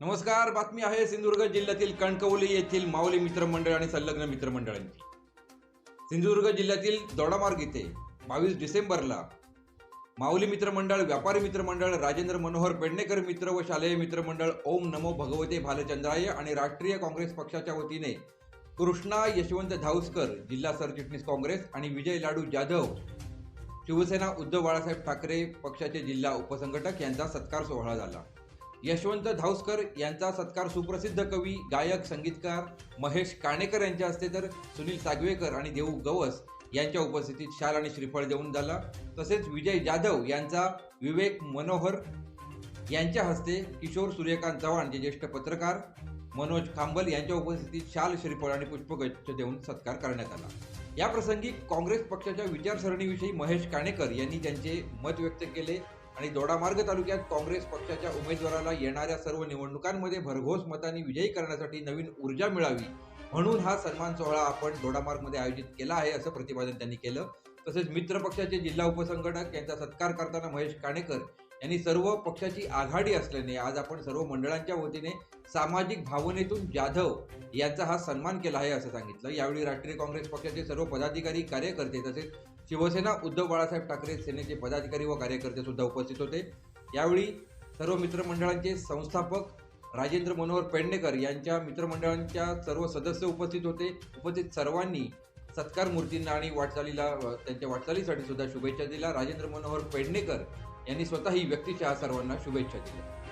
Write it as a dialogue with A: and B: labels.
A: नमस्कार बातमी आहे सिंधुदुर्ग जिल्ह्यातील कणकवली येथील माऊली मित्रमंडळ आणि संलग्न मित्रमंडळांची. सिंधुदुर्ग जिल्ह्यातील दोडामार्ग इथे बावीस डिसेंबरला माऊली मित्रमंडळ व्यापारी मित्रमंडळ राजेंद्र मनोहर पेडणेकर मित्र व शालेय मित्रमंडळ ओम नमो भगवते भालचंद्राय आणि राष्ट्रीय काँग्रेस पक्षाच्या वतीने कृष्णा यशवंत धावसकर जिल्हा सरचिटणीस काँग्रेस आणि विजय लाडू जाधव शिवसेना उद्धव बाळासाहेब ठाकरे पक्षाचे जिल्हा उपसंघटक यांचा सत्कार सोहळा झाला. यशवंत धावसकर यांचा सत्कार सुप्रसिद्ध कवी गायक संगीतकार महेश काणेकर यांच्या हस्ते तर सुनील सागवेकर आणि देऊ गवस यांच्या उपस्थितीत शाल आणि श्रीफळ देऊन झाला. तसेच विजय जाधव यांचा विवेक मनोहर यांच्या हस्ते किशोर सूर्यकांत चव्हाण जे ज्येष्ठ पत्रकार मनोज खांबल यांच्या उपस्थितीत शाल श्रीफळ आणि पुष्पगच्छ देऊन सत्कार करण्यात आला. या प्रसंगी काँग्रेस पक्षाच्या विचारसरणीविषयी महेश काणेकर यांनी त्यांचे मत व्यक्त केले. आणि दोडामार्ग तालुक्यात काँग्रेस पक्षाच्या उमेदवाराला येणाऱ्या सर्व निवडणुकांमध्ये भरघोस मतांनी विजयी करण्यासाठी नवीन ऊर्जा मिळावी म्हणून हा सन्मान सोहळा आपण दोडामार्गमध्ये आयोजित केला आहे असं प्रतिपादन त्यांनी केलं. तसेच मित्र पक्षाचे जिल्हा उपसंघटक यांचा सत्कार करताना महेश काणेकर यांनी सर्व पक्षाची आघाडी असल्याने आज आपण सर्व मंडळांच्या वतीने सामाजिक भावनेतून जाधव यांचा हा सन्मान केला आहे असं सांगितलं. यावेळी राष्ट्रीय काँग्रेस पक्षाचे सर्व पदाधिकारी कार्यकर्ते तसेच शिवसेना उद्धव बाळासाहेब ठाकरे सेनेचे पदाधिकारी व कार्यकर्ते सुद्धा उपस्थित होते. यावेळी सर्व मित्रमंडळांचे संस्थापक राजेंद्र मनोहर पेडणेकर यांच्या मित्रमंडळांच्या सर्व सदस्य उपस्थित होते. उपस्थित सर्वांनी सत्कार मूर्तींना आणि वाटचालीला त्यांच्या वाटचालीसाठी सुद्धा शुभेच्छा दिल्या. राजेंद्र मनोहर पेडणेकर यांनी स्वतःही व्यक्तिशः सर्वांना शुभेच्छा दिल्या.